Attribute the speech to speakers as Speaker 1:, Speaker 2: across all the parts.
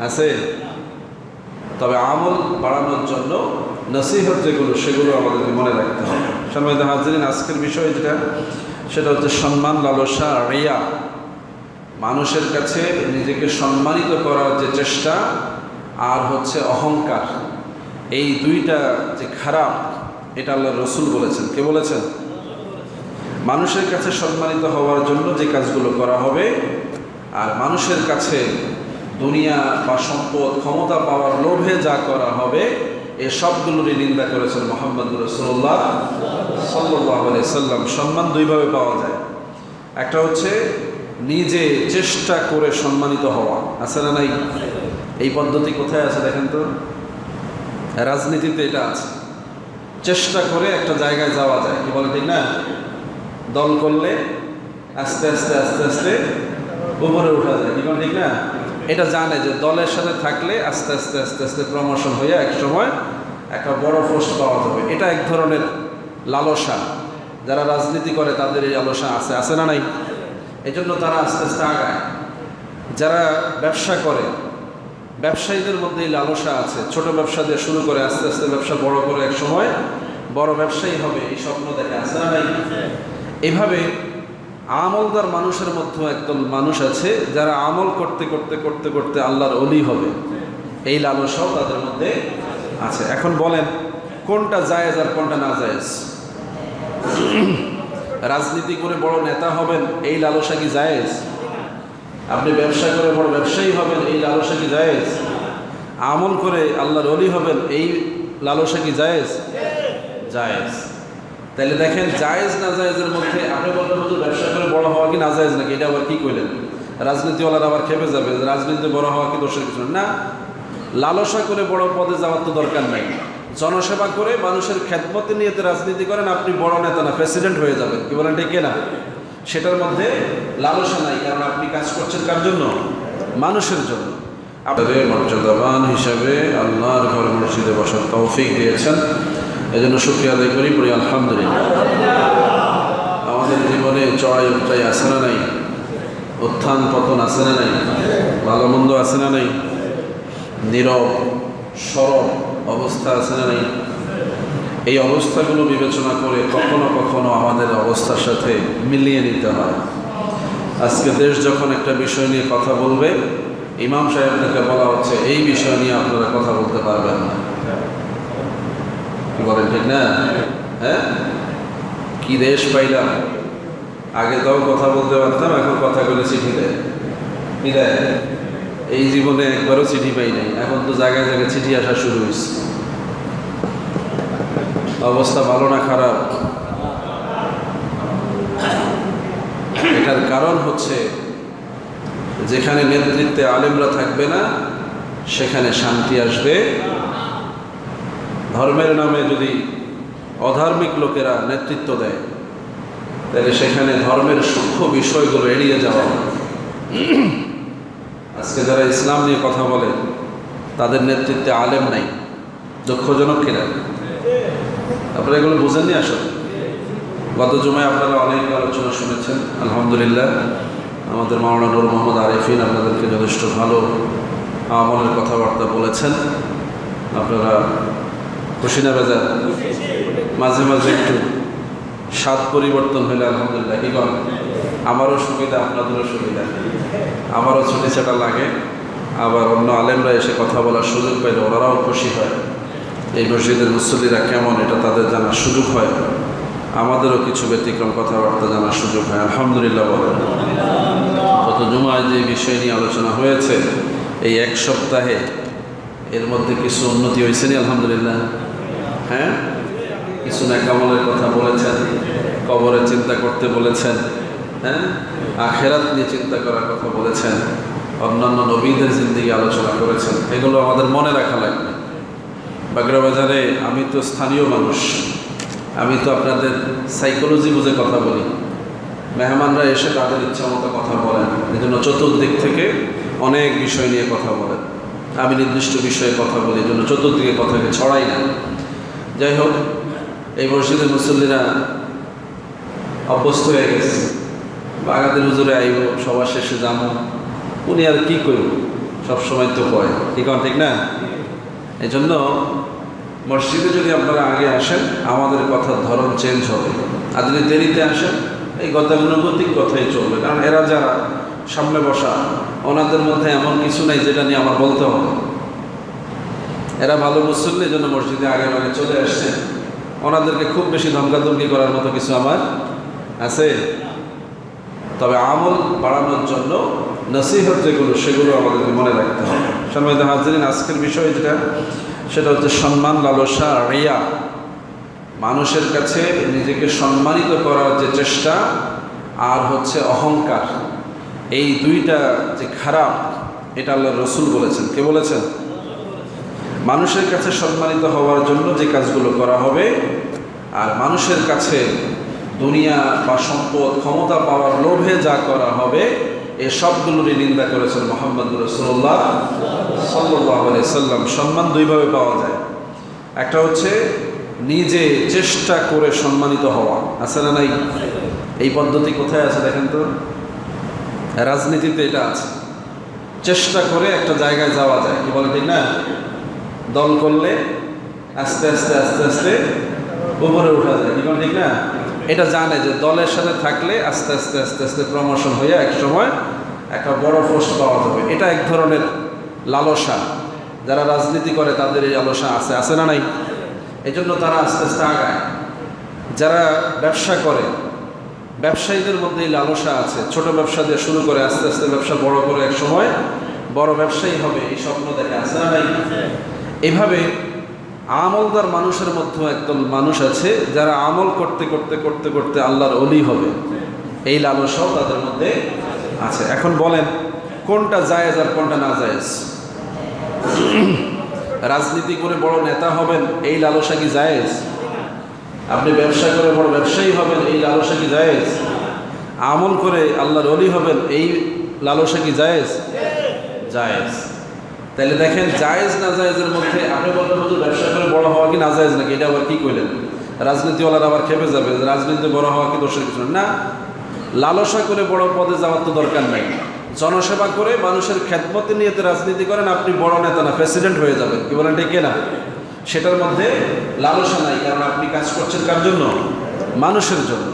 Speaker 1: আছে। তবে আমল বাড়ানোর জন্য নসিহত যেগুলো, সেগুলো আমাদেরকে মনে রাখতে হবে। সম্মানিত হাজিরিন, আজকের বিষয় যেটা, সেটা হচ্ছে সম্মান, লালসা, রিয়া। মানুষের কাছে নিজেকে সম্মানিত করার যে চেষ্টা আর হচ্ছে অহংকার, এই দুইটা যে খারাপ, এটা আল্লাহ রসুল বলেছেন। কে বলেছেন? মানুষের কাছে সম্মানিত হওয়ার জন্য যে কাজগুলো করা হবে, আর মানুষের কাছে দুনিয়া বা সম্পদ ক্ষমতা পাওয়ার লোভে যা করা হবে, এ সবগুলোরই নিন্দা করেছেন মোহাম্মদ রসুল্লাহ সাল্লাহ সাল্লাম। সম্মান দুইভাবে পাওয়া যায়। একটা হচ্ছে নিজে চেষ্টা করে সম্মানিত হওয়া। আছে না নাই? এই পদ্ধতি কোথায় আছে দেখেন তো? রাজনীতিতে এটা আছে। চেষ্টা করে একটা জায়গায় যাওয়া যায়। কি বলে ঠিক না? দল করলে আস্তে আস্তে আস্তে আস্তে উপরে উঠা যায়। কি বলে ঠিক না? এটা জানে যে দলের সাথে থাকলে আস্তে আস্তে আস্তে আস্তে প্রমোশন হয়ে এক সময় একটা বড় পোস্ট পাওয়া যাবে। এটা এক ধরনের লালসা। যারা রাজনীতি করে তাদের এই লালসা আছে আছে না নাই? এই জন্য তারা আস্তে আস্তে আগায়। যারা ব্যবসা করে ব্যবসায়ীদের মধ্যে এই লালসা আছে। ছোট ব্যবসা দিয়ে শুরু করে আস্তে আস্তে ব্যবসা বড় করে এক সময় বড় ব্যবসায়ী হবে এই স্বপ্ন দেখে আছে না নাই? এভাবে আমলদার মানুষের মধ্যে একদল মানুষ আছে যারা আমল করতে করতে করতে করতে আল্লাহর অলি হবে। এই লালসাও তাদের মধ্যে আছে। এখন বলেন, কোনটা জায়েজ আর কোনটা না জায়েজ? রাজনীতি করে বড় নেতা হবেন, এই লালসা কি জায়েজ? আপনি ব্যবসা করে বড় ব্যবসায়ী হবেন, এই লালসা কি জায়েজ? আমল করে আল্লাহর অলি হবেন, এই লালসা কি জায়েজ? জায়েজ। তাহলে দেখেন জায়েজ না জায়েজের মধ্যে আপনি বলবেন, হুজুর, ব্যবসা করে বড় হওয়া কি না জায়েজ নাকি? এটা আবার কি কইলেন? রাজনীতিওয়ালারা আবার খেপে যাবে রাজনীতিতে বড় হওয়া কি দোষের কিছু? না। না লালসা করে বড় পদে যাওয়ার তো দরকার নাই। জনসেবা করে মানুষের খ্যাতমতে নিয়ে রাজনীতি করেন, আপনি বড় নেতা না, প্রেসিডেন্ট হয়ে যাবেন। কি বলেন, ঠিক না সেটার মধ্যে লালসা নাই, কারণ আপনি কাজ করছেন কার জন্য? মানুষের জন্য। আপনাদের মর্যাদাবান হিসাবে আল্লাহর ঘর মসজিদে বসার তৌফিক দিয়েছেন। এই জন্য শুক্রিয়া আদায় করি, পড়ি আলহামদুলিল্লাহ। আমাদের জীবনে চড়াই উচ্চাই আছে না নাই? উত্থান পতন আছে না নাই? ভালো মন্দ আসে না নাই? নীরব, সরব অবস্থা আছে না নাই? এই অবস্থাগুলো বিবেচনা করে কখনো কখনো আমাদের অবস্থার সাথে মিলিয়ে নিতে হয়। আজকে দেশ যখন একটা বিষয় নিয়ে কথা বলবে, ইমাম সাহেবদেরকে বলা হচ্ছে, এই বিষয় নিয়ে আপনারা কথা বলতে পারবেন না। বলেন, ঠিক না? হ্যাঁ? কি দেশ পাইলাম? আগে তাও কথা বলতে পারতাম, এখন কথা বলে চিঠি দেয়। এই জীবনে একবারও চিঠি পাই নাই, এখন তো জায়গায় জায়গায় চিঠি আসা শুরু হয়েছে অবস্থা ভালো না খারাপ? এটার কারণ হচ্ছে, যেখানে নেতৃত্বে আলেমরা থাকবে না, সেখানে শান্তি আসবে ধর্মের নামে যদি অধার্মিক লোকেরা নেতৃত্ব দেয়, তাহলে সেখানে ধর্মের সূক্ষ্ম বিষয়গুলো এড়িয়ে যাওয়া আজকে যারা ইসলাম নিয়ে কথা বলে, তাদের নেতৃত্বে আলেম নাই, দুঃখজনক কিনা? আপনারা এগুলো বুঝেননি আসলে? গত জুমায় আপনারা অনেক আলোচনা শুনেছেন, আলহামদুলিল্লাহ। আমাদের মাওলানা নুর মোহাম্মদ আরিফিন আপনাদেরকে যথেষ্ট ভালো আমলের কথাবার্তা বলেছেন। আপনারা খুশি না বেজার। মাঝে মাঝে একটু স্বাদ পরিবর্তন হলে আলহামদুলিল্লাহ, কি করেন? আমারও সুবিধা, আপনাদেরও সুবিধা। আমারও ছুটি ছাটা লাগে। আবার অন্য আলেমরা এসে কথা বলার সুযোগ পাইলে ওনারাও খুশি হয়। এই মসজিদের মুসল্লিরা কেমন, এটা তাদের জানার সুযোগ হয়। আমাদেরও কিছু ব্যতিক্রম কথাবার্তা জানার সুযোগ হয়, আলহামদুলিল্লাহ বলেন। গত জুমায় যে বিষয় নিয়ে আলোচনা হয়েছে, এই এক সপ্তাহে এর মধ্যে কিছু উন্নতি হয়েছে নি, আলহামদুলিল্লাহ। হ্যাঁ? কিছু নাকামলের কথা বলেছেন কবরের চিন্তা করতে বলেছেন হ্যাঁ? আখেরাত নিয়ে চিন্তা করার কথা বলেছেন, অন্যান্য নবীদের জিন্দিগি আলোচনা করেছেন, এগুলো আমাদের মনে রাখা লাগবে। বাজারে আমি তো স্থানীয় মানুষ, আমি তো আপনাদের সাইকোলজি বুঝে কথা বলি। মেহমানরা এসে তাদের ইচ্ছা মতো কথা বলেন এই জন্য চতুর্দিক থেকে অনেক বিষয় নিয়ে কথা বলেন। আমি নির্দিষ্ট বিষয়ে কথা বলি জন্য চতুর্দিকে কথাকে ছড়াই না। যাই হোক, এই মসজিদের মুসল্লিরা অভ্যস্ত হয়ে গেছে। বাগাদের হুজুরে আইব সবার শেষে যাব। উনি আর কি করব? সবসময় তো কয়। কি কন, ঠিক না? এই জন্য মসজিদে যদি আপনারা আগে আসেন, আমাদের কথার ধরন চেঞ্জ হবে। আর যদি দেরিতে আসেন, এই গতানুগতিক কথাই চলবে। কারণ এরা যারা সামনে বসা ওনাদের মধ্যে এমন কিছু নাই যেটা নিয়ে আমার বলতে হবে। এরা ভালো মুসল্লি জন্য মসজিদে আগে আগে চলে আসছে। ওনাদেরকে খুব বেশি ধমকাধমকি করার মতো কিছু আমার আছে। তবে আমল বাড়ানোর জন্য নসিহত যেগুলো, সেগুলো আমাদেরকে মনে রাখতে হবে। সম্মানিত হাজিরিন, আজকের বিষয় যেটা, সেটা হচ্ছে সম্মান লালসা রিয়া। মানুষের কাছে নিজেকে সম্মানিত করার যে চেষ্টা, আর হচ্ছে অহংকার। এই দুইটা যে খারাপ, এটা আল্লাহ রসুল বলেছেন। কে বলেছেন? মানুষের কাছে সম্মানিত হওয়ার জন্য যে কাজগুলো করা হবে, আর মানুষের কাছে দুনিয়া বা সম্পদ, ক্ষমতা পাওয়ার লোভে যা করা হবে এই সবগুলোরই নিন্দা করেছেন মোহাম্মদ রসুল্লাহ সাল্লাহ সাল্লাম সম্মান দুইভাবে পাওয়া যায়। একটা হচ্ছে নিজে চেষ্টা করে সম্মানিত হওয়া। আছে না নাই? এই পদ্ধতি কোথায় আছে দেখেন তো? রাজনীতিতে এটা আছে। চেষ্টা করে একটা জায়গায় যাওয়া যায়। কি বলে ঠিক না? দল করলে আস্তে আস্তে আস্তে আস্তে উপরে উঠা যায়। কি বলে ঠিক না? এটা জানে যে দলের সাথে থাকলে আস্তে আস্তে আস্তে আস্তে প্রমোশন হয়ে এক সময় একটা বড় পোস্ট পাওয়া যাবে। এটা এক ধরনের লালসা। যারা রাজনীতি করে তাদের এই লালসা আছে। আছে না নাই? এজন্য তারা আস্তে আস্তে আগায়। যারা ব্যবসা করে ব্যবসায়ীদের মধ্যে এই লালসা আছে। ছোট ব্যবসা দিয়ে শুরু করে আস্তে আস্তে ব্যবসা বড় করে এক সময় বড় ব্যবসায়ী হবে, এই স্বপ্ন দেখে আছে না নাই? এইভাবে আমলদার মানুষের মধ্যে একদল মানুষ আছে, যারা আমল করতে করতে করতে করতে আল্লাহর অলি হবে। এই লালসাও তাদের মধ্যে আছে। এখন বলেন, কোনটা জায়েজ আর কোনটা না জায়েজ? রাজনীতি করে বড় নেতা হবেন, এই লালসা কি জায়েজ? আপনি ব্যবসা করে বড় ব্যবসায়ী হবেন, এই লালসা কি জায়েজ? আমল করে আল্লাহর অলি হবেন, এই লালসা কি জায়েজ? জায়েজ। তাহলে দেখেন, জায়েজ না জায়েজের মধ্যে আপনি বলবেন, হুজুর, ব্যবসা করে বড় হওয়া কি না জায়েজ নাকি? এটা আবার কি কইলেন? রাজনীতিওয়ালারা আবার খেপে যাবে রাজনীতিতে বড় হওয়া কি দোষের কিছু না। না, লালসা করে বড় পদে যাওয়ার তো দরকার নাই। জনসেবা করে মানুষের খ্যাতমতে নিয়ে রাজনীতি করেন, আপনি বড় নেতা না, প্রেসিডেন্ট হয়ে যাবেন। কি বলেন, ঠিক না সেটার মধ্যে লালসা নাই, কারণ আপনি কাজ করছেন কার জন্য? মানুষের জন্য।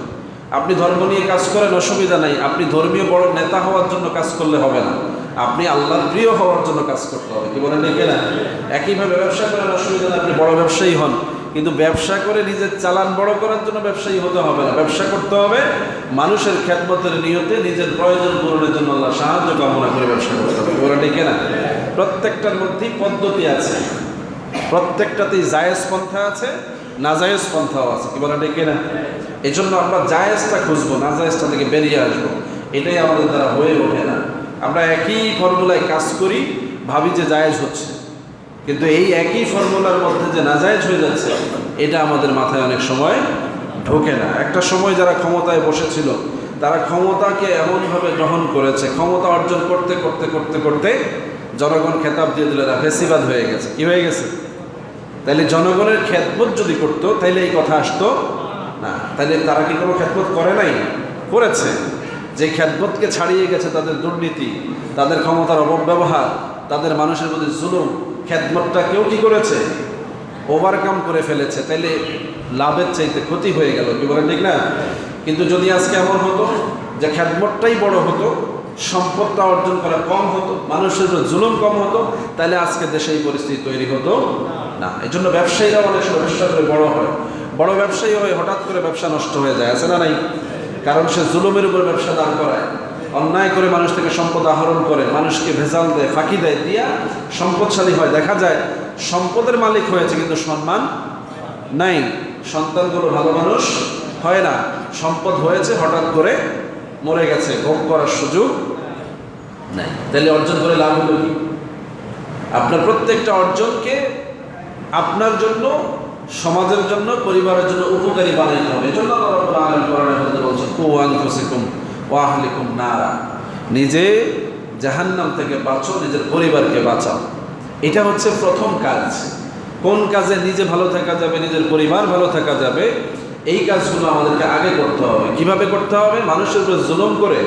Speaker 1: আপনি ধর্ম নিয়ে কাজ করেন, অসুবিধা নাই। আপনি ধর্মীয় বড় নেতা হওয়ার জন্য কাজ করলে হবে না। আপনি আল্লাহর প্রিয় হওয়ার জন্য কাজ করতে হবে। কি বলেন ঠিক না একইভাবে ব্যবসা করেন, অসুবিধা নেই, আপনি বড় ব্যবসায়ী হন। কিন্তু ব্যবসা করে নিজের চালান বড় করার জন্য ব্যবসায়ী হতে হবে না। ব্যবসা করতে হবে, মানুষের খ্যাতমতের নিয়তে নিজের প্রয়োজন পূরণের জন্য আল্লাহ সাহায্য কামনা করে ব্যবসা করতে হবে। বলে ঠিক না প্রত্যেকটার মধ্যেই পদ্ধতি আছে। প্রত্যেকটাতেই জায়েজ পন্থা আছে নাজায়েজ পন্থাও আছে, কি বলে ঠিক না এই জন্য আমরা জায়েজটা খুঁজবো নাজায়েজটা থেকে বেরিয়ে আসব। এটাই আমাদের দ্বারা হয়ে ওঠে না। আমরা একই ফর্মুলায় কাজ করি, ভাবি যে জায়েজ হচ্ছে। কিন্তু এই একই ফর্মুলার মধ্যে যে নাজায়েজ হয়ে যাচ্ছে, এটা আমাদের মাথায় অনেক সময় ঢোকে না। একটা সময় যারা ক্ষমতায় বসেছিল, তারা ক্ষমতাকে এমনভাবে গ্রহণ করেছে, ক্ষমতা অর্জন করতে করতে করতে করতে জনগণ খেতাব দিয়ে দিল এরা ফেসিবাদ হয়ে গেছে। কি হয়ে গেছে? তাইলে জনগণের খেদমত যদি করতো, তাইলে এই কথা আসতো না। তাইলে তারা কি কোনো খেদমত করে নাই? করেছে। যে খেদমতকে ছাড়িয়ে গেছে তাদের দুর্নীতি, তাদের ক্ষমতার অপব্যবহার, তাদের মানুষের প্রতি জুলুম খেদমতটা কেউ কি করেছে? ওভারকাম করে ফেলেছে। তাইলে লাভের চাইতে ক্ষতি হয়ে গেল। কি বলেন ঠিক না? কিন্তু যদি আজকে এমন হতো যে খেদমতটাই বড় হতো সম্পদটা অর্জন করা কম হতো, মানুষের জুলুম কম হতো, তাহলে আজকে দেশে এই পরিস্থিতি তৈরি হতো না। এই জন্য ব্যবসায়ীরা অনেক সমস্যা করে বড় হয়। বড় ব্যবসায়ী হয়ে হঠাৎ করে ব্যবসা নষ্ট হয়ে যায়, আছে না নাই? কারণ সে জুলুমের উপর ব্যবসা দান করায়। অন্যায় করে মানুষ থেকে সম্পদ আহরণ করে, মানুষকে ভেজাল দেয়, ফাঁকি দেয়, দিয়া সম্পদশালী হয়। দেখা যায়, সম্পদের মালিক হয়েছে কিন্তু সম্মান নাই। সন্তানগুলো ভালো মানুষ হয় না। সম্পদ হয়েছে হঠাৎ করে মরে গেছে, ভোগ করার সুযোগ নাই। তাহলে অর্জন করে লাভ হলো কি? আপনার প্রত্যেকটা অর্জনকে আপনার জন্য, সমাজের জন্য, পরিবারের জন্য উপকারী বানাইতে হবে। এই জন্য আল্লাহ রাব্বুল আলামিন কোরআনের মধ্যে বলছেন কু আনফুসিকুম ওয়া নারা। নিজে জাহান্নাম থেকে বাঁচো, নিজের পরিবারকে বাঁচাও। এটা হচ্ছে প্রথম কাজ। কোন কাজে নিজে ভালো থাকা যাবে, নিজের পরিবার ভালো থাকা যাবে এই কাজগুলো আমাদেরকে আগে করতে হবে। কীভাবে করতে হবে? মানুষের উপরে জুলুম করে,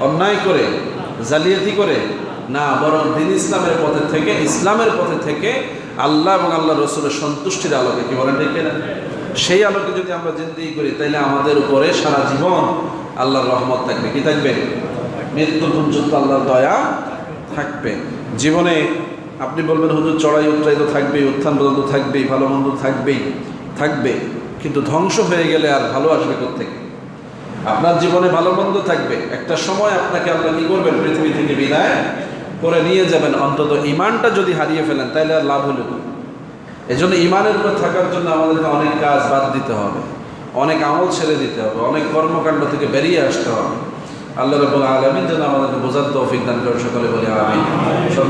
Speaker 1: অন্যায় করে, জালিয়াতি করে, না, বরং দিন ইসলামের পথে থেকে, ইসলামের পথে থেকে আল্লাহ এবং আল্লাহ রসুলের সন্তুষ্টির আলোকে, কি বলেন ঠিক না সেই আলোকে যদি আমরা জিন্দিগি করি তাহলে আমাদের উপরে সারা জীবন আল্লাহর রহমত থাকবে। কি থাকবে? মৃত্যু পর্যন্ত আল্লাহর দয়া থাকবে। জীবনে আপনি বলবেন, হুজুর চড়াই উত্তরাই তো থাকবেই, উত্থান পর্যন্ত থাকবেই, ভালো মন্দ থাকবেই, থাকবে। কিন্তু ধ্বংস হয়ে গেলে আর ভালো আসবে থেকে আপনার জীবনে ভালো মন্দ থাকবে। একটা সময় আপনাকে আল্লাহ কি করবেন? পৃথিবী থেকে বিদায় করে নিয়ে যাবেন। অন্তত ইমানটা যদি হারিয়ে ফেলেন তাহলে আর লাভ হলো এই জন্য ইমানের উপর থাকার জন্য আমাদেরকে অনেক কাজ বাদ দিতে হবে। অনেক আমল ছেড়ে দিতে হবে। অনেক কর্মকাণ্ড থেকে বেরিয়ে আসতে হবে। আল্লাহ রবুল আলমিন যেন আমাদেরকে বোঝার তৌফিক দান করে সকলে বলে আমিন।